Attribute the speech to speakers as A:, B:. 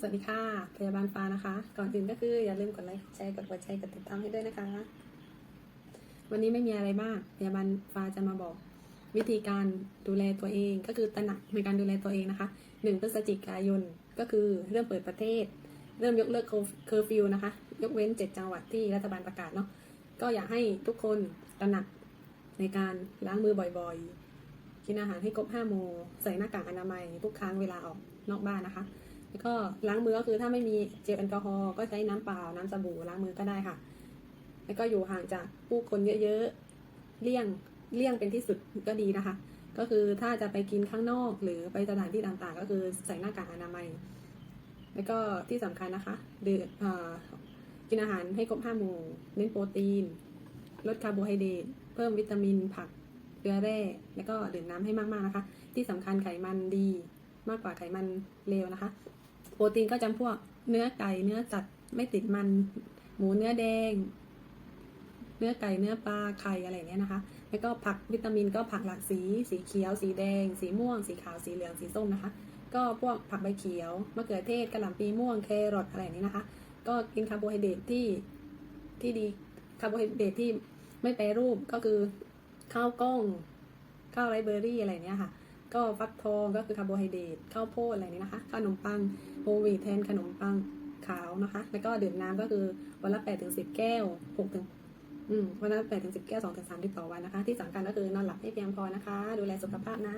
A: สวัสดีค่ะ พยาบาลฟ้านะคะ ก่อนอื่นก็คืออย่าลืมกดไลค์แชร์กดหัวใจกดติดตามให้ด้วยนะคะ วันนี้ไม่มีอะไรมาก พยาบาลฟ้าจะมาบอก วิธีการดูแลตัวเอง ก็คือตระหนักในการดูแลตัวเองนะคะหนึ่งพฤศจิกายนก็คือเริ่มเปิดประเทศ เริ่มยกเลิกเคอร์ฟิวนะคะ ยกเว้นเจ็ดจังหวัดที่รัฐบาลประกาศเนาะก็อยากให้ทุกคนตระหนักในการล้างมือบ่อยๆกินอาหารให้ครบห้าโมงใส่หน้ากากอนามัยทุกครั้งเวลาออกนอกบ้านนะคะ แล้วก็ล้างมือก็คือถ้าไม่มีเจลแอลกอฮอล์ก็ใช้น้ำเปล่าน้ำสบู่ล้างมือก็ได้ค่ะ แล้วก็อยู่ห่างจากผู้คนเยอะๆเลี่ยงเลี่ยงเป็นที่สุดก็ดีนะคะ ก็คือถ้าจะไปกินข้างนอกหรือไปสถานที่ต่างๆ ก็คือใส่หน้ากากอนามัย แล้วก็ที่สำคัญนะคะดื่มกินอาหารให้ครบห้าหมู่ เน้นโปรตีน ลดคาร์โบไฮเดรตเพิ่มวิตามินผักเกลือแร่ แล้วก็ดื่มน้ำให้มากๆนะคะ ที่สำคัญไขมันดีมากกว่าไขมันเลวนะคะ โปรตีนก็จำพวกเนื้อไก่เนื้อสัตว์ไม่ติดมัน หมูเนื้อแดง เนื้อไก่เนื้อปลาไข่อะไรเงี้ยนะคะ แล้วก็ผักวิตามินก็ผักหลากสี สีเขียว สีแดง สีม่วง สีขาวสีเหลืองสีส้มนะคะ ก็พวกผักใบเขียวมะเขือเทศกระหล่ำปีม่วงแครอทอะไรนี้นะคะ ก็กินคาร์โบไฮเดรตที่ที่ดีคาร์โบไฮเดรตที่ไม่แปรรูปก็คือข้าวกล้องข้าวไรเบอรี่อะไรเนี้ยค่ะ ก็ฟักทองก็คือคาร์โบไฮเดรตข้าวโพดอะไรนี้นะคะขนมปังโฮลวีทแทนขนมปังขาวนะคะ แล้วก็ดื่มน้ำก็คือวันละแปดถึงสิบแก้วหกถึงอืมวันละแปดถึงสิบแก้วสองถึงสามลิตรต่อวันนะคะ ที่สำคัญก็คือนอนหลับให้เพียงพอนะคะ ดูแลสุขภาพนะ